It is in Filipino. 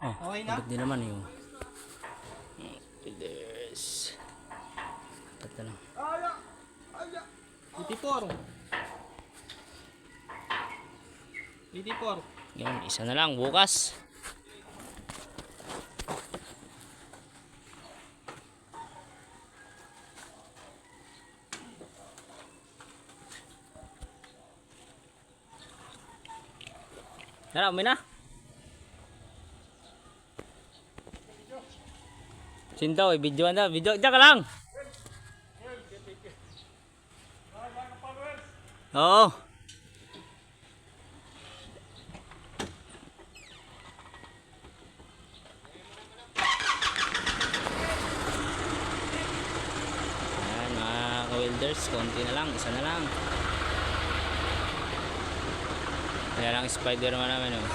Oh, Okay na? Ba't di naman yung... Bilis. Ito lang. 84. 84. Yun, isa na lang bukas. Tara, umi na. Sinto, i-videoan daw. Video, diyan ka lang. Oo. Ayan mga ka-welders, konti na lang, isa na lang. Kaya lang spider man namin oh.